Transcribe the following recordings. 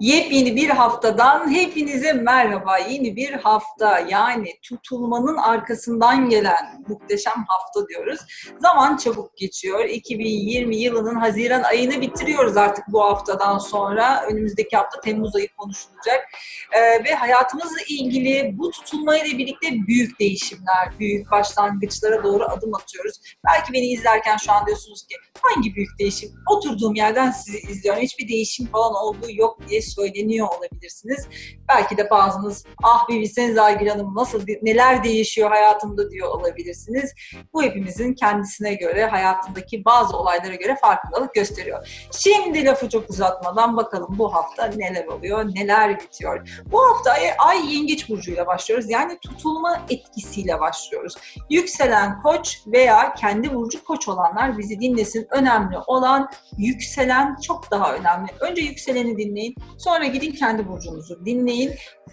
Yepyeni bir haftadan hepinize merhaba. Yeni bir hafta yani tutulmanın arkasından gelen muhteşem hafta diyoruz. Zaman çabuk geçiyor. 2020 yılının Haziran ayını bitiriyoruz artık bu haftadan sonra. Önümüzdeki hafta Temmuz ayı konuşulacak. Ee, ve hayatımızla ilgili bu tutulmayla birlikte büyük değişimler, büyük başlangıçlara doğru adım atıyoruz. Belki beni izlerken şu an diyorsunuz ki hangi büyük değişim? Oturduğum yerden sizi izliyorum. Hiçbir değişim falan olduğu yok diye söyleniyor olabilirsiniz. Belki de bazınız ah bir bilseniz Aygül Hanım nasıl neler değişiyor hayatımda diyor olabilirsiniz. Bu hepimizin kendisine göre hayatındaki bazı olaylara göre farkındalık gösteriyor. Şimdi lafı çok uzatmadan bakalım bu hafta neler oluyor, neler bitiyor. Bu hafta ay, ay yengeç burcuyla başlıyoruz. Yani tutulma etkisiyle başlıyoruz. Yükselen koç veya kendi burcu koç olanlar bizi dinlesin. Önemli olan yükselen çok daha önemli. Önce yükseleni dinleyin. Sonra gidin kendi burcunuzu dinleyin.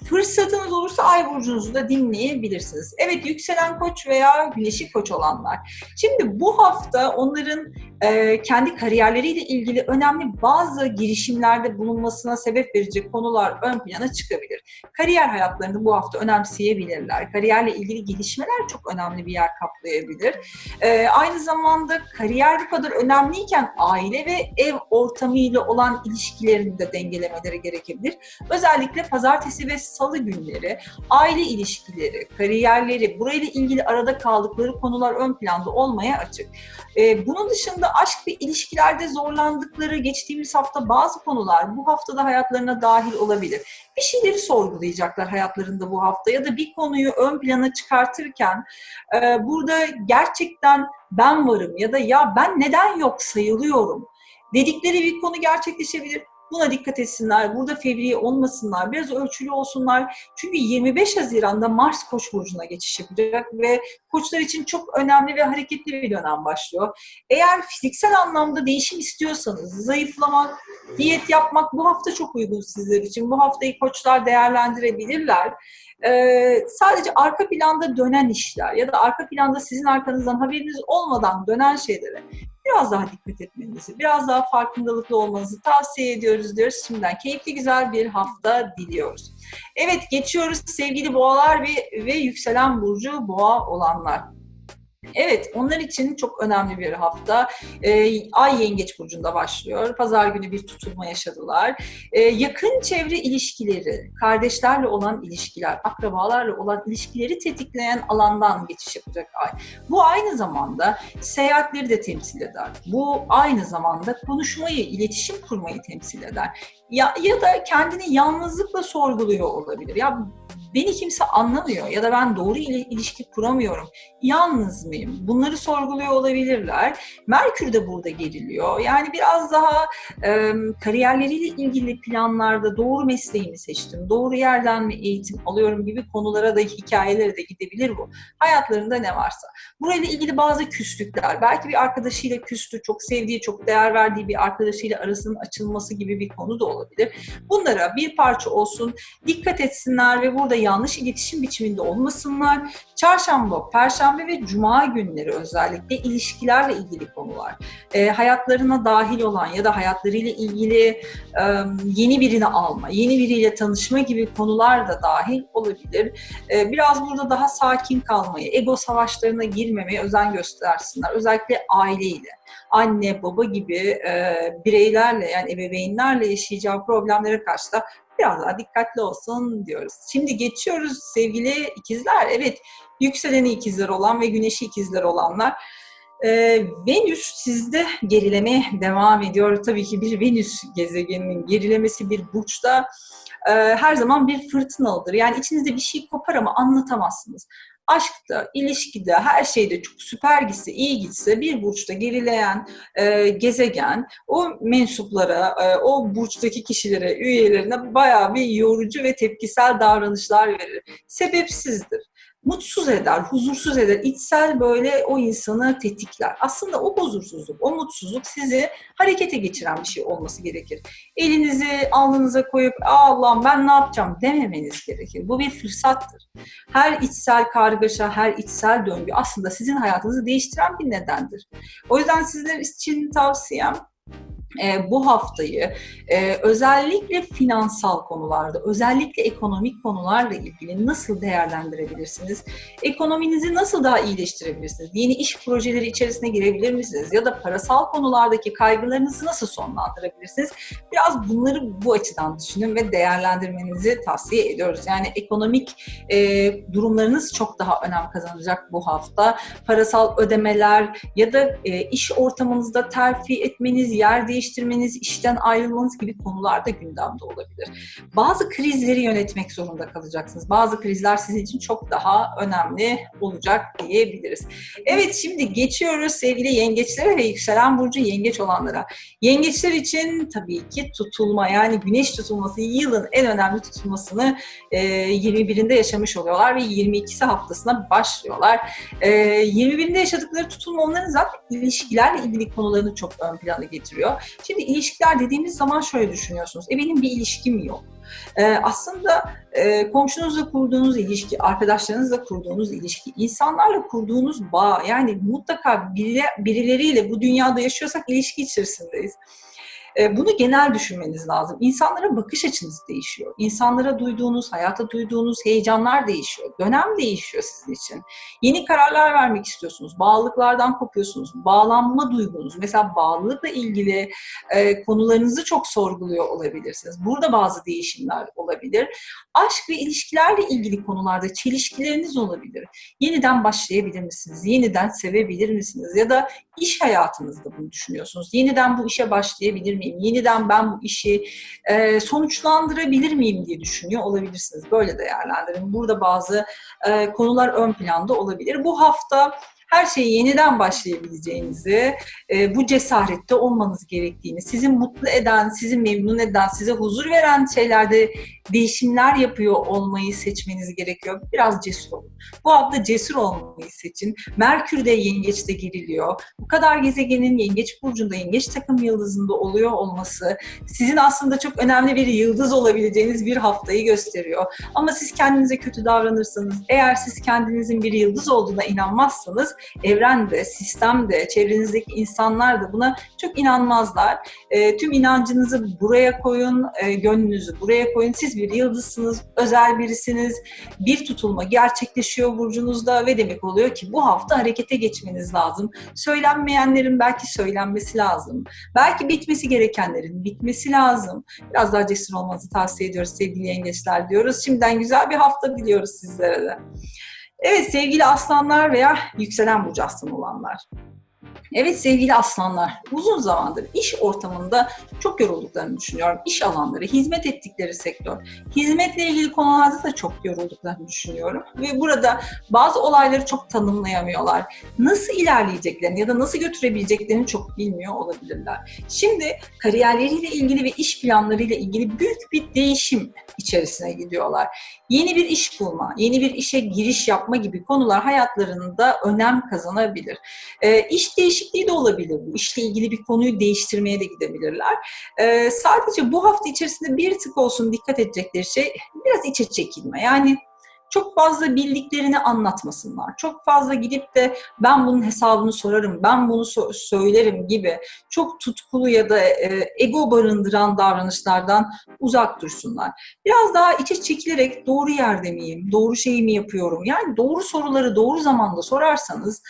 Fırsatınız olursa ay burcunuzu da dinleyebilirsiniz. Evet yükselen koç veya güneşi koç olanlar. Şimdi bu hafta onların e, kendi kariyerleriyle ilgili önemli bazı girişimlerde bulunmasına sebep verecek konular ön plana çıkabilir. Kariyer hayatlarını bu hafta önemseyebilirler. Kariyerle ilgili gelişmeler çok önemli bir yer kaplayabilir. E, aynı zamanda kariyer bu kadar önemliyken aile ve ev ortamıyla olan ilişkilerini de dengelemeleri gerekebilir. Özellikle pazartesi ve salı günleri aile ilişkileri, kariyerleri, burayla ilgili arada kaldıkları konular ön planda olmaya açık. Ee, bunun dışında aşk ve ilişkilerde zorlandıkları geçtiğimiz hafta bazı konular bu haftada hayatlarına dahil olabilir. Bir şeyleri sorgulayacaklar hayatlarında bu hafta ya da bir konuyu ön plana çıkartırken e, burada gerçekten ben varım ya da ya ben neden yok sayılıyorum dedikleri bir konu gerçekleşebilir. Buna dikkat etsinler. Burada fevri olmasınlar. Biraz ölçülü olsunlar. Çünkü 25 Haziran'da Mars Koç burcuna geçiş yapacak ve koçlar için çok önemli ve hareketli bir dönem başlıyor. Eğer fiziksel anlamda değişim istiyorsanız, zayıflamak, diyet yapmak bu hafta çok uygun sizler için. Bu haftayı koçlar değerlendirebilirler. Ee, sadece arka planda dönen işler ya da arka planda sizin arkanızdan haberiniz olmadan dönen şeylere biraz daha dikkat etmenizi, biraz daha farkındalıklı olmanızı tavsiye ediyoruz diyoruz. Şimdiden keyifli güzel bir hafta diliyoruz. Evet geçiyoruz sevgili boğalar ve, ve yükselen burcu boğa olanlar. Evet, onlar için çok önemli bir hafta. Ee, Ay Yengeç Burcu'nda başlıyor. Pazar günü bir tutulma yaşadılar. Ee, yakın çevre ilişkileri, kardeşlerle olan ilişkiler, akrabalarla olan ilişkileri tetikleyen alandan geçiş yapacak Ay. Bu aynı zamanda seyahatleri de temsil eder. Bu aynı zamanda konuşmayı, iletişim kurmayı temsil eder. Ya, ya da kendini yalnızlıkla sorguluyor olabilir. Ya beni kimse anlamıyor ya da ben doğru ilişki kuramıyorum. Yalnız mıyım? Bunları sorguluyor olabilirler. Merkür de burada geriliyor. Yani biraz daha e, kariyerleriyle ilgili planlarda doğru mesleğimi seçtim, doğru yerden mi eğitim alıyorum gibi konulara da hikayelere de gidebilir bu. Hayatlarında ne varsa. Burayla ilgili bazı küslükler, belki bir arkadaşıyla küstü, çok sevdiği, çok değer verdiği bir arkadaşıyla arasının açılması gibi bir konu da olabilir. Bunlara bir parça olsun, dikkat etsinler ve burada yanlış iletişim biçiminde olmasınlar. Çarşamba, Perşembe ve Cuma günleri özellikle ilişkilerle ilgili konular. E, hayatlarına dahil olan ya da hayatlarıyla ilgili e, yeni birini alma, yeni biriyle tanışma gibi konular da dahil olabilir. E, biraz burada daha sakin kalmayı, ego savaşlarına girmemeye özen göstersinler. Özellikle aileyle anne, baba gibi e, bireylerle yani ebeveynlerle yaşayacağı problemlere karşı da daha dikkatli olsun diyoruz. Şimdi geçiyoruz sevgili ikizler. Evet, yükseleni ikizler olan ve güneşi ikizler olanlar. Ee, Venüs sizde gerilemeye devam ediyor. Tabii ki bir Venüs gezegeninin gerilemesi bir burçta e, her zaman bir fırtınalıdır. Yani içinizde bir şey kopar ama anlatamazsınız aşkta, ilişkide, her şeyde çok süper gitse, iyi gitse bir burçta gerileyen e, gezegen o mensuplara, e, o burçtaki kişilere, üyelerine bayağı bir yorucu ve tepkisel davranışlar verir. Sebepsizdir mutsuz eder, huzursuz eder, içsel böyle o insanı tetikler. Aslında o huzursuzluk, o mutsuzluk sizi harekete geçiren bir şey olması gerekir. Elinizi alnınıza koyup Allah'ım ben ne yapacağım dememeniz gerekir. Bu bir fırsattır. Her içsel kargaşa, her içsel döngü aslında sizin hayatınızı değiştiren bir nedendir. O yüzden sizler için tavsiyem e, bu haftayı e, özellikle finansal konularda, özellikle ekonomik konularla ilgili nasıl değerlendirebilirsiniz? Ekonominizi nasıl daha iyileştirebilirsiniz? Yeni iş projeleri içerisine girebilir misiniz? Ya da parasal konulardaki kaygılarınızı nasıl sonlandırabilirsiniz? Biraz bunları bu açıdan düşünün ve değerlendirmenizi tavsiye ediyoruz. Yani ekonomik e, durumlarınız çok daha önem kazanacak bu hafta. Parasal ödemeler ya da e, iş ortamınızda terfi etmeniz, yer değiştirmeniz, işten ayrılmanız gibi konular da gündemde olabilir. Bazı krizleri yönetmek zorunda kalacaksınız. Bazı krizler sizin için çok daha önemli olacak diyebiliriz. Evet şimdi geçiyoruz sevgili yengeçlere ve yükselen burcu yengeç olanlara. Yengeçler için tabii ki tutulma yani güneş tutulması yılın en önemli tutulmasını e, 21'inde yaşamış oluyorlar ve 22'si haftasına başlıyorlar. E, 21'inde yaşadıkları tutulma onların zaten ilişkilerle ilgili konularını çok ön plana getiriyor. Şimdi ilişkiler dediğimiz zaman şöyle düşünüyorsunuz. E benim bir ilişkim yok. Ee, aslında e, komşunuzla kurduğunuz ilişki, arkadaşlarınızla kurduğunuz ilişki, insanlarla kurduğunuz bağ, yani mutlaka biri, birileriyle bu dünyada yaşıyorsak ilişki içerisindeyiz. E, bunu genel düşünmeniz lazım. İnsanlara bakış açınız değişiyor. İnsanlara duyduğunuz, hayata duyduğunuz heyecanlar değişiyor. Dönem değişiyor sizin için. Yeni kararlar vermek istiyorsunuz. Bağlılıklardan kopuyorsunuz. Bağlanma duygunuz. Mesela bağlılıkla ilgili e, konularınızı çok sorguluyor olabilirsiniz. Burada bazı değişimler olabilir. Aşk ve ilişkilerle ilgili konularda çelişkileriniz olabilir. Yeniden başlayabilir misiniz? Yeniden sevebilir misiniz? Ya da iş hayatınızda bunu düşünüyorsunuz. Yeniden bu işe başlayabilir miyim? Yeniden ben bu işi e, sonuçlandırabilir miyim diye düşünüyor olabilirsiniz. Böyle değerlendirin. Burada bazı e, konular ön planda olabilir. Bu hafta her şeyi yeniden başlayabileceğinizi, e, bu cesarette olmanız gerektiğini, sizi mutlu eden, sizi memnun eden, size huzur veren şeylerde değişimler yapıyor olmayı seçmeniz gerekiyor. Biraz cesur olun. Bu hafta cesur olmayı seçin. Merkür de yengeçte giriliyor. Bu kadar gezegenin yengeç burcunda, yengeç takım yıldızında oluyor olması sizin aslında çok önemli bir yıldız olabileceğiniz bir haftayı gösteriyor. Ama siz kendinize kötü davranırsanız, eğer siz kendinizin bir yıldız olduğuna inanmazsanız evren de, sistem de, çevrenizdeki insanlar da buna çok inanmazlar. E, tüm inancınızı buraya koyun, e, gönlünüzü buraya koyun. Siz bir yıldızsınız, özel birisiniz. Bir tutulma gerçekleşiyor burcunuzda ve demek oluyor ki bu hafta harekete geçmeniz lazım. Söylenmeyenlerin belki söylenmesi lazım. Belki bitmesi gerekenlerin bitmesi lazım. Biraz daha cesur olmanızı tavsiye ediyoruz sevgili yengeçler diyoruz. Şimdiden güzel bir hafta diliyoruz sizlere de. Evet sevgili aslanlar veya yükselen burcu aslan olanlar. Evet sevgili aslanlar, uzun zamandır iş ortamında çok yorulduklarını düşünüyorum. İş alanları, hizmet ettikleri sektör, hizmetle ilgili konularda da çok yorulduklarını düşünüyorum. Ve burada bazı olayları çok tanımlayamıyorlar. Nasıl ilerleyeceklerini ya da nasıl götürebileceklerini çok bilmiyor olabilirler. Şimdi kariyerleriyle ilgili ve iş planlarıyla ilgili büyük bir değişim içerisine gidiyorlar. Yeni bir iş bulma, yeni bir işe giriş yapma gibi konular hayatlarında önem kazanabilir. E, iş değişikliği de olabilir bu. İşle ilgili bir konuyu değiştirmeye de gidebilirler. E, sadece bu hafta içerisinde bir tık olsun dikkat edecekleri şey biraz içe çekilme. Yani çok fazla bildiklerini anlatmasınlar. Çok fazla gidip de ben bunun hesabını sorarım, ben bunu so- söylerim gibi çok tutkulu ya da e, ego barındıran davranışlardan uzak dursunlar. Biraz daha içe çekilerek doğru yerde miyim, doğru şeyi mi yapıyorum? Yani doğru soruları doğru zamanda sorarsanız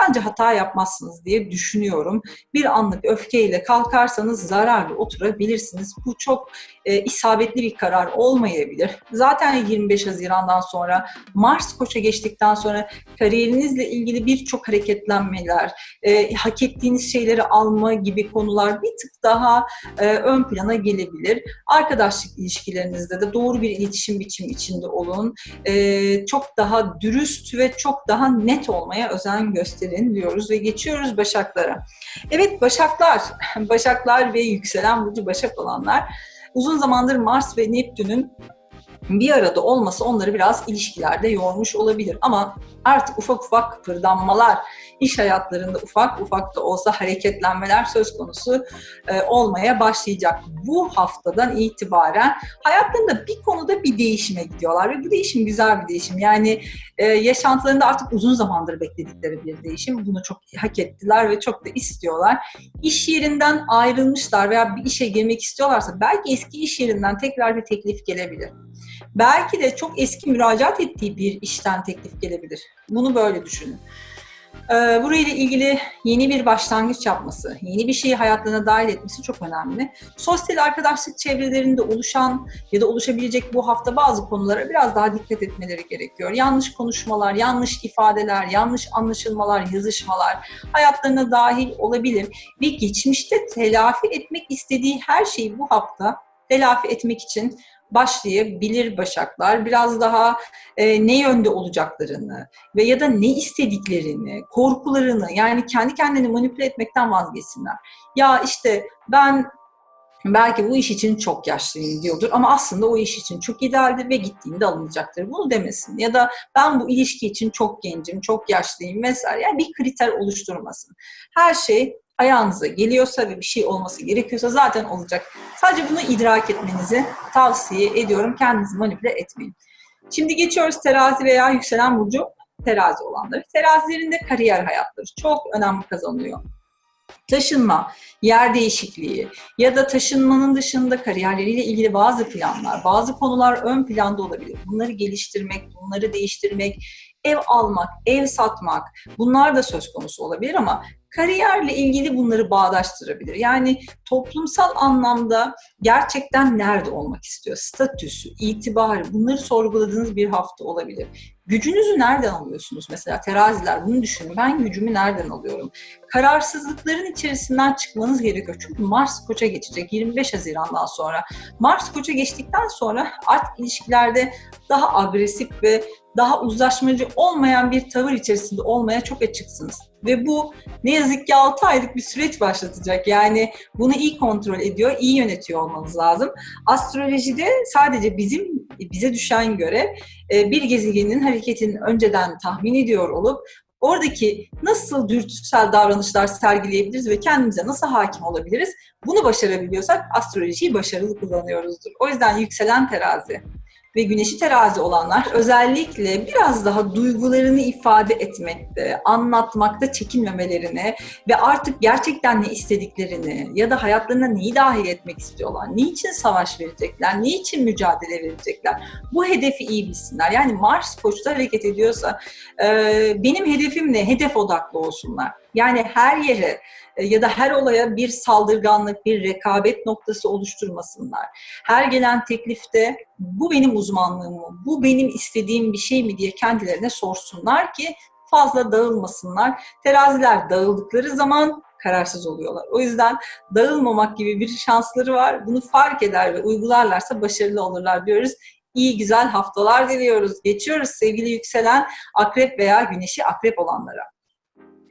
bence hata yapmazsınız diye düşünüyorum. Bir anlık öfkeyle kalkarsanız zararlı oturabilirsiniz. Bu çok e, isabetli bir karar olmayabilir. Zaten 25 Haziran'dan sonra Mars Koç'a geçtikten sonra kariyerinizle ilgili birçok hareketlenmeler, e, hak ettiğiniz şeyleri alma gibi konular bir tık daha e, ön plana gelebilir. Arkadaşlık ilişkilerinizde de doğru bir iletişim biçimi içinde olun. E, çok daha dürüst ve çok daha net olmaya özen gösterin diyoruz ve geçiyoruz Başaklara. Evet Başaklar, Başaklar ve yükselen burcu Başak olanlar uzun zamandır Mars ve Neptün'ün bir arada olması onları biraz ilişkilerde yormuş olabilir. Ama artık ufak ufak kıpırdanmalar, iş hayatlarında ufak ufak da olsa hareketlenmeler söz konusu e, olmaya başlayacak. Bu haftadan itibaren hayatlarında bir konuda bir değişime gidiyorlar ve bu değişim güzel bir değişim. Yani e, yaşantılarında artık uzun zamandır bekledikleri bir değişim. Bunu çok hak ettiler ve çok da istiyorlar. İş yerinden ayrılmışlar veya bir işe girmek istiyorlarsa belki eski iş yerinden tekrar bir teklif gelebilir. Belki de çok eski müracaat ettiği bir işten teklif gelebilir. Bunu böyle düşünün. Ee, burayla ilgili yeni bir başlangıç yapması, yeni bir şeyi hayatlarına dahil etmesi çok önemli. Sosyal arkadaşlık çevrelerinde oluşan ya da oluşabilecek bu hafta bazı konulara biraz daha dikkat etmeleri gerekiyor. Yanlış konuşmalar, yanlış ifadeler, yanlış anlaşılmalar, yazışmalar hayatlarına dahil olabilir. Ve geçmişte telafi etmek istediği her şeyi bu hafta telafi etmek için başlayabilir başaklar. Biraz daha e, ne yönde olacaklarını ve ya da ne istediklerini, korkularını yani kendi kendini manipüle etmekten vazgeçsinler. Ya işte ben belki bu iş için çok yaşlıyım diyordur ama aslında o iş için çok idealdir ve gittiğinde alınacaktır. Bunu demesin. Ya da ben bu ilişki için çok gencim, çok yaşlıyım vesaire. Yani bir kriter oluşturmasın. Her şey ayağınıza geliyorsa ve bir şey olması gerekiyorsa zaten olacak. Sadece bunu idrak etmenizi tavsiye ediyorum. Kendinizi manipüle etmeyin. Şimdi geçiyoruz terazi veya yükselen burcu terazi olanları. Terazilerinde kariyer hayatları çok önemli kazanıyor. Taşınma, yer değişikliği ya da taşınmanın dışında kariyerleriyle ilgili bazı planlar, bazı konular ön planda olabilir. Bunları geliştirmek, bunları değiştirmek, ev almak, ev satmak bunlar da söz konusu olabilir ama kariyerle ilgili bunları bağdaştırabilir. Yani toplumsal anlamda gerçekten nerede olmak istiyor? Statüsü, itibarı bunları sorguladığınız bir hafta olabilir. Gücünüzü nereden alıyorsunuz? Mesela teraziler bunu düşünün. Ben gücümü nereden alıyorum? Kararsızlıkların içerisinden çıkmanız gerekiyor. Çünkü Mars Koç'a geçecek 25 Haziran'dan sonra. Mars Koç'a geçtikten sonra artık ilişkilerde daha agresif ve daha uzlaşmacı olmayan bir tavır içerisinde olmaya çok açıksınız. Ve bu ne yazık ki 6 aylık bir süreç başlatacak. Yani bunu iyi kontrol ediyor, iyi yönetiyor olmanız lazım. Astrolojide sadece bizim bize düşen görev e, bir gezegenin hareketini önceden tahmin ediyor olup oradaki nasıl dürtüsel davranışlar sergileyebiliriz ve kendimize nasıl hakim olabiliriz? Bunu başarabiliyorsak astrolojiyi başarılı kullanıyoruzdur. O yüzden yükselen terazi ve güneşi terazi olanlar özellikle biraz daha duygularını ifade etmekte, anlatmakta çekinmemelerini ve artık gerçekten ne istediklerini ya da hayatlarına neyi dahil etmek istiyorlar, niçin savaş verecekler, niçin mücadele verecekler, bu hedefi iyi bilsinler. Yani Mars koçta hareket ediyorsa benim hedefim ne? Hedef odaklı olsunlar. Yani her yere ya da her olaya bir saldırganlık, bir rekabet noktası oluşturmasınlar. Her gelen teklifte bu benim uzmanlığım mı, bu benim istediğim bir şey mi diye kendilerine sorsunlar ki fazla dağılmasınlar. Teraziler dağıldıkları zaman kararsız oluyorlar. O yüzden dağılmamak gibi bir şansları var. Bunu fark eder ve uygularlarsa başarılı olurlar diyoruz. İyi güzel haftalar diliyoruz. Geçiyoruz sevgili yükselen akrep veya güneşi akrep olanlara.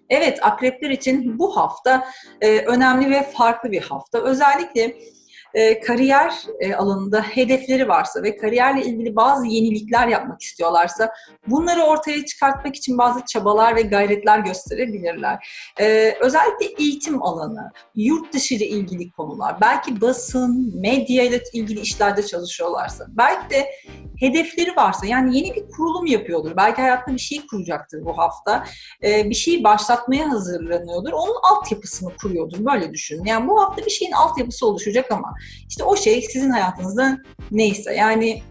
Evet, akrepler için bu hafta e, önemli ve farklı bir hafta. Özellikle e, kariyer e, alanında hedefleri varsa ve kariyerle ilgili bazı yenilikler yapmak istiyorlarsa bunları ortaya çıkartmak için bazı çabalar ve gayretler gösterebilirler. E, özellikle eğitim alanı, yurt dışı ile ilgili konular, belki basın, medya ile ilgili işlerde çalışıyorlarsa, belki de hedefleri varsa yani yeni bir kurulum yapıyordur. Belki hayatında bir şey kuracaktır bu hafta. E, bir şeyi başlatmaya hazırlanıyordur. Onun altyapısını kuruyordur. Böyle düşünün. Yani bu hafta bir şeyin altyapısı oluşacak ama işte o şey sizin hayatınızda neyse. Yani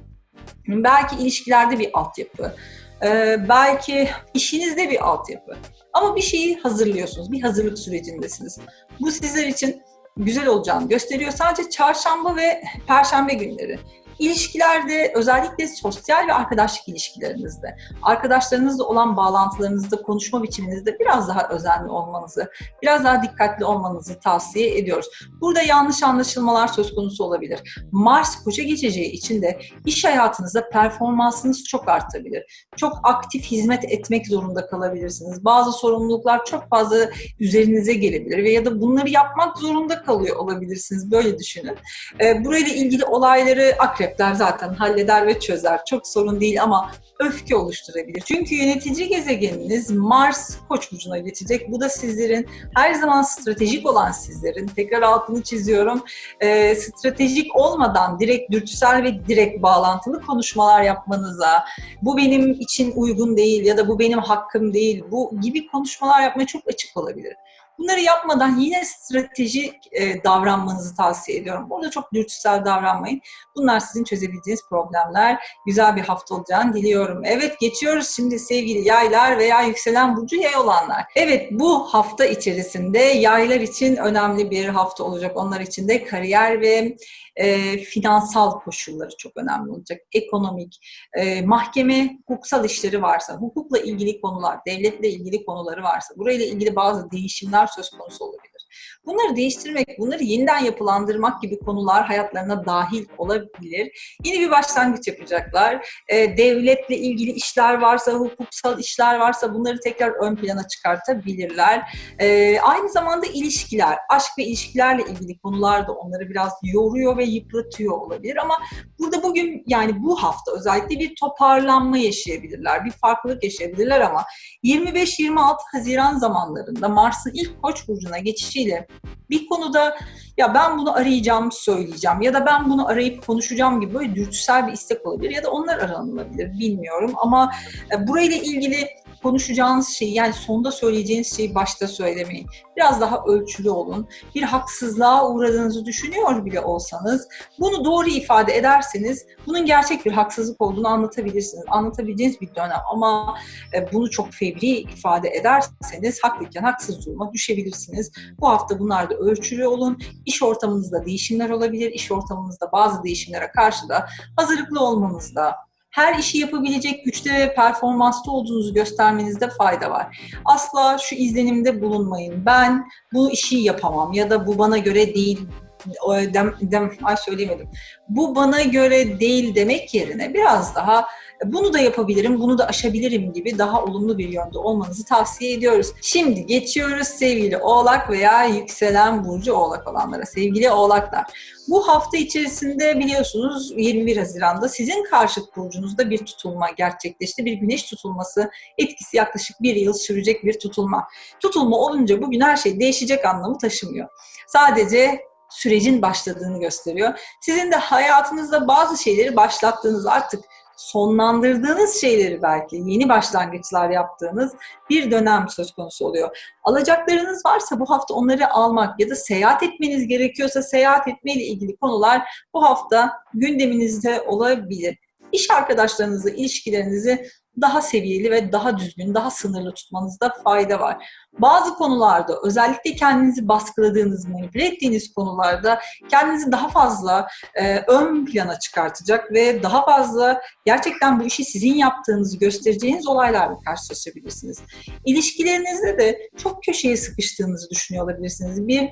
belki ilişkilerde bir altyapı. E, belki işinizde bir altyapı. Ama bir şeyi hazırlıyorsunuz. Bir hazırlık sürecindesiniz. Bu sizler için güzel olacağını gösteriyor. Sadece çarşamba ve perşembe günleri İlişkilerde özellikle sosyal ve arkadaşlık ilişkilerinizde, arkadaşlarınızla olan bağlantılarınızda, konuşma biçiminizde biraz daha özenli olmanızı, biraz daha dikkatli olmanızı tavsiye ediyoruz. Burada yanlış anlaşılmalar söz konusu olabilir. Mars koça geçeceği için de iş hayatınızda performansınız çok artabilir. Çok aktif hizmet etmek zorunda kalabilirsiniz. Bazı sorumluluklar çok fazla üzerinize gelebilir ve ya da bunları yapmak zorunda kalıyor olabilirsiniz. Böyle düşünün. Burayla ilgili olayları akrep akrepler zaten halleder ve çözer. Çok sorun değil ama öfke oluşturabilir. Çünkü yönetici gezegeniniz Mars Koç burcuna geçecek. Bu da sizlerin her zaman stratejik olan sizlerin tekrar altını çiziyorum. E, stratejik olmadan direkt dürtüsel ve direkt bağlantılı konuşmalar yapmanıza, bu benim için uygun değil ya da bu benim hakkım değil, bu gibi konuşmalar yapmaya çok açık olabilir. Bunları yapmadan yine stratejik e, davranmanızı tavsiye ediyorum. Burada çok dürtüsel davranmayın. Bunlar sizin çözebileceğiniz problemler. Güzel bir hafta olacağını diliyorum. Evet geçiyoruz şimdi sevgili yaylar veya yükselen burcu yay olanlar. Evet bu hafta içerisinde yaylar için önemli bir hafta olacak. Onlar için de kariyer ve e, finansal koşulları çok önemli olacak. Ekonomik, e, mahkeme, hukuksal işleri varsa, hukukla ilgili konular, devletle ilgili konuları varsa, burayla ilgili bazı değişimler söz konusu olabilir. Bunları değiştirmek, bunları yeniden yapılandırmak gibi konular hayatlarına dahil olabilir. Yeni bir başlangıç yapacaklar. E, devletle ilgili işler varsa, hukuksal işler varsa bunları tekrar ön plana çıkartabilirler. E, aynı zamanda ilişkiler, aşk ve ilişkilerle ilgili konular da onları biraz yoruyor ve yıpratıyor olabilir. Ama burada bugün yani bu hafta özellikle bir toparlanma yaşayabilirler, bir farklılık yaşayabilirler ama 25-26 Haziran zamanlarında Mars'ın ilk Koç burcuna geçişiyle bir konuda ya ben bunu arayacağım, söyleyeceğim ya da ben bunu arayıp konuşacağım gibi böyle dürtüsel bir istek olabilir ya da onlar aranılabilir bilmiyorum. Ama e, burayla ilgili konuşacağınız şeyi yani sonda söyleyeceğiniz şeyi başta söylemeyin. Biraz daha ölçülü olun. Bir haksızlığa uğradığınızı düşünüyor bile olsanız bunu doğru ifade ederseniz bunun gerçek bir haksızlık olduğunu anlatabilirsiniz. Anlatabileceğiniz bir dönem ama e, bunu çok fevri ifade ederseniz haklıyken haksız duruma düşebilirsiniz. Bu hafta bunlarda ölçülü olun. İş ortamınızda değişimler olabilir. İş ortamınızda bazı değişimlere karşı da hazırlıklı olmanızda, her işi yapabilecek güçte ve performanslı olduğunuzu göstermenizde fayda var. Asla şu izlenimde bulunmayın. Ben bu işi yapamam ya da bu bana göre değil dem, dem, ay söyleyemedim. Bu bana göre değil demek yerine biraz daha bunu da yapabilirim, bunu da aşabilirim gibi daha olumlu bir yönde olmanızı tavsiye ediyoruz. Şimdi geçiyoruz sevgili Oğlak veya yükselen burcu Oğlak olanlara. Sevgili Oğlaklar, bu hafta içerisinde biliyorsunuz 21 Haziran'da sizin karşıt burcunuzda bir tutulma gerçekleşti. Bir güneş tutulması etkisi yaklaşık bir yıl sürecek bir tutulma. Tutulma olunca bugün her şey değişecek anlamı taşımıyor. Sadece sürecin başladığını gösteriyor. Sizin de hayatınızda bazı şeyleri başlattığınız artık sonlandırdığınız şeyleri belki yeni başlangıçlar yaptığınız bir dönem söz konusu oluyor. Alacaklarınız varsa bu hafta onları almak ya da seyahat etmeniz gerekiyorsa seyahat etmeyle ilgili konular bu hafta gündeminizde olabilir. İş arkadaşlarınızla ilişkilerinizi daha seviyeli ve daha düzgün, daha sınırlı tutmanızda fayda var. Bazı konularda özellikle kendinizi baskıladığınız, manipüle ettiğiniz konularda kendinizi daha fazla e, ön plana çıkartacak ve daha fazla gerçekten bu işi sizin yaptığınızı göstereceğiniz olaylarla karşılaşabilirsiniz. İlişkilerinizde de çok köşeye sıkıştığınızı düşünüyor olabilirsiniz. Bir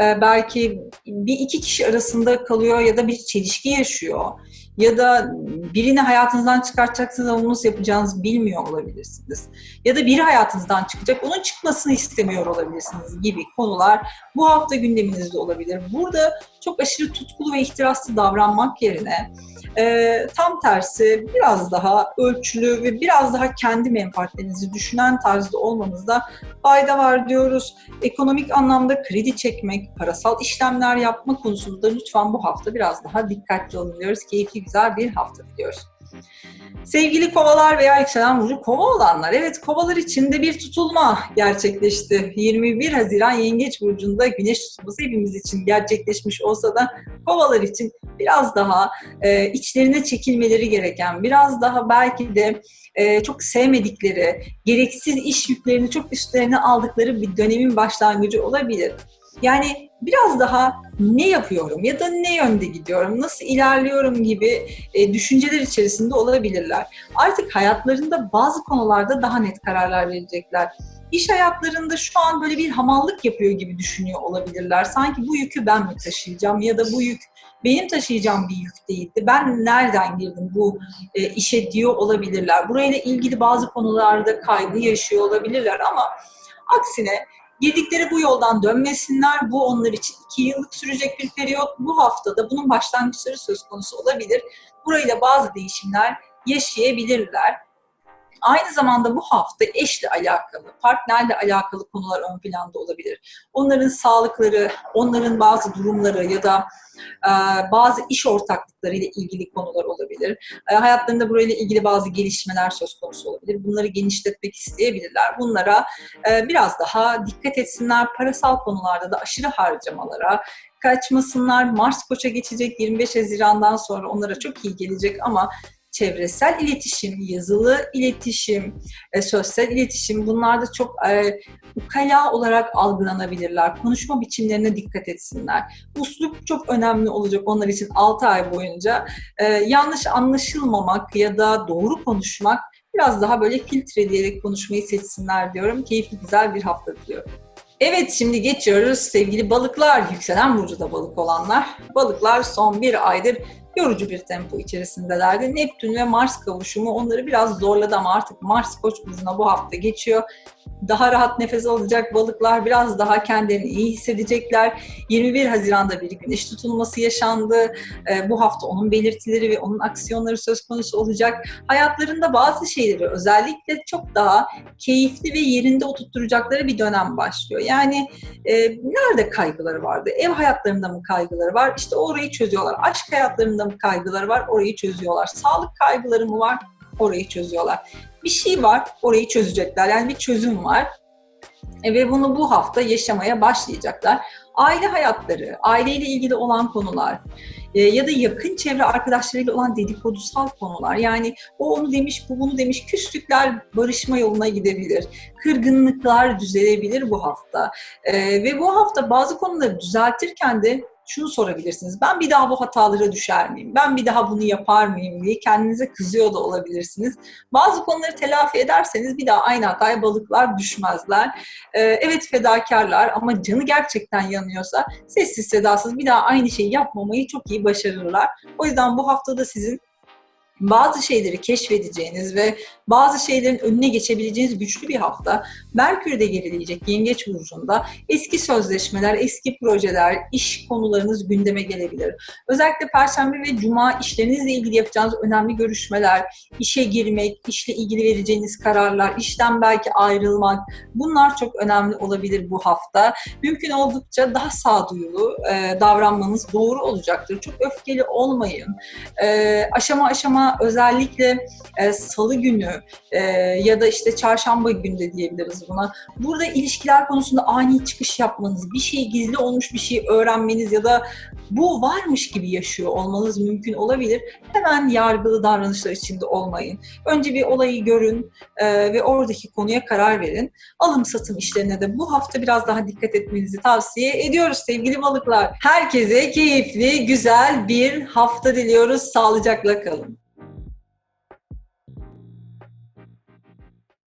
e, belki bir iki kişi arasında kalıyor ya da bir çelişki yaşıyor ya da birini hayatınızdan çıkartacaksınız ama nasıl yapacağınızı bilmiyor olabilirsiniz. Ya da biri hayatınızdan çıkacak, onun çıkmasını istemiyor olabilirsiniz gibi konular bu hafta gündeminizde olabilir. Burada çok aşırı tutkulu ve ihtiraslı davranmak yerine e, tam tersi biraz daha ölçülü ve biraz daha kendi menfaatlerinizi düşünen tarzda olmanızda fayda var diyoruz. Ekonomik anlamda kredi çekmek, parasal işlemler yapma konusunda lütfen bu hafta biraz daha dikkatli olun diyoruz. Keyifli güzel bir hafta diliyoruz. Sevgili kovalar veya yükselen burcu kova olanlar, evet kovalar içinde bir tutulma gerçekleşti. 21 Haziran Yengeç Burcu'nda güneş tutulması hepimiz için gerçekleşmiş olsa da kovalar için biraz daha e, içlerine çekilmeleri gereken, biraz daha belki de e, çok sevmedikleri, gereksiz iş yüklerini çok üstlerine aldıkları bir dönemin başlangıcı olabilir. Yani biraz daha ne yapıyorum ya da ne yönde gidiyorum, nasıl ilerliyorum gibi e, düşünceler içerisinde olabilirler. Artık hayatlarında bazı konularda daha net kararlar verecekler. İş hayatlarında şu an böyle bir hamallık yapıyor gibi düşünüyor olabilirler. Sanki bu yükü ben mi taşıyacağım ya da bu yük benim taşıyacağım bir yük değildi. Ben nereden girdim bu e, işe diyor olabilirler. Burayla ilgili bazı konularda kaygı yaşıyor olabilirler ama aksine Girdikleri bu yoldan dönmesinler. Bu onlar için iki yıllık sürecek bir periyot. Bu haftada bunun başlangıçları söz konusu olabilir. Burayla bazı değişimler yaşayabilirler. Aynı zamanda bu hafta eşle alakalı, partnerle alakalı konular ön planda olabilir. Onların sağlıkları, onların bazı durumları ya da e, bazı iş ortaklıkları ile ilgili konular olabilir. E, hayatlarında burayla ilgili bazı gelişmeler söz konusu olabilir. Bunları genişletmek isteyebilirler. Bunlara e, biraz daha dikkat etsinler. Parasal konularda da aşırı harcamalara, kaçmasınlar. Mars Koç'a geçecek 25 Haziran'dan sonra onlara çok iyi gelecek ama çevresel iletişim, yazılı iletişim, e, sosyal iletişim bunlar da çok e, ukala olarak algılanabilirler. Konuşma biçimlerine dikkat etsinler. Uslup çok önemli olacak onlar için 6 ay boyunca. E, yanlış anlaşılmamak ya da doğru konuşmak biraz daha böyle filtreleyerek konuşmayı seçsinler diyorum. Keyifli güzel bir hafta diliyorum. Evet şimdi geçiyoruz sevgili balıklar, yükselen burcu da balık olanlar. Balıklar son bir aydır yorucu bir tempo içerisindelerdi. Neptün ve Mars kavuşumu onları biraz zorladı ama artık Mars Koç burcuna bu hafta geçiyor. Daha rahat nefes alacak balıklar biraz daha kendilerini iyi hissedecekler. 21 Haziran'da bir güneş tutulması yaşandı. Ee, bu hafta onun belirtileri ve onun aksiyonları söz konusu olacak. Hayatlarında bazı şeyleri özellikle çok daha keyifli ve yerinde oturtturacakları bir dönem başlıyor. Yani e, nerede kaygıları vardı? Ev hayatlarında mı kaygıları var? İşte orayı çözüyorlar. Aşk hayatlarında mı kaygıları var? Orayı çözüyorlar. Sağlık kaygıları mı var? Orayı çözüyorlar. Bir şey var, orayı çözecekler. Yani bir çözüm var. E, ve bunu bu hafta yaşamaya başlayacaklar. Aile hayatları, aileyle ilgili olan konular e, ya da yakın çevre arkadaşlarıyla olan dedikodusal konular. Yani o onu demiş, bu bunu demiş. Küslükler barışma yoluna gidebilir. Kırgınlıklar düzelebilir bu hafta. E, ve bu hafta bazı konuları düzeltirken de şunu sorabilirsiniz. Ben bir daha bu hatalara düşer miyim? Ben bir daha bunu yapar mıyım diye kendinize kızıyor da olabilirsiniz. Bazı konuları telafi ederseniz bir daha aynı hataya balıklar düşmezler. Ee, evet fedakarlar ama canı gerçekten yanıyorsa sessiz sedasız bir daha aynı şeyi yapmamayı çok iyi başarırlar. O yüzden bu haftada sizin bazı şeyleri keşfedeceğiniz ve bazı şeylerin önüne geçebileceğiniz güçlü bir hafta. Merkür de gerileyecek Yengeç Burcu'nda. Eski sözleşmeler, eski projeler, iş konularınız gündeme gelebilir. Özellikle Perşembe ve Cuma işlerinizle ilgili yapacağınız önemli görüşmeler, işe girmek, işle ilgili vereceğiniz kararlar, işten belki ayrılmak bunlar çok önemli olabilir bu hafta. Mümkün oldukça daha sağduyulu e, davranmanız doğru olacaktır. Çok öfkeli olmayın. E, aşama aşama özellikle e, salı e, ya da işte çarşamba günü de diyebiliriz buna. Burada ilişkiler konusunda ani çıkış yapmanız, bir şey gizli olmuş bir şey öğrenmeniz ya da bu varmış gibi yaşıyor olmanız mümkün olabilir. Hemen yargılı davranışlar içinde olmayın. Önce bir olayı görün e, ve oradaki konuya karar verin. Alım satım işlerine de bu hafta biraz daha dikkat etmenizi tavsiye ediyoruz sevgili balıklar. Herkese keyifli, güzel bir hafta diliyoruz. Sağlıcakla kalın.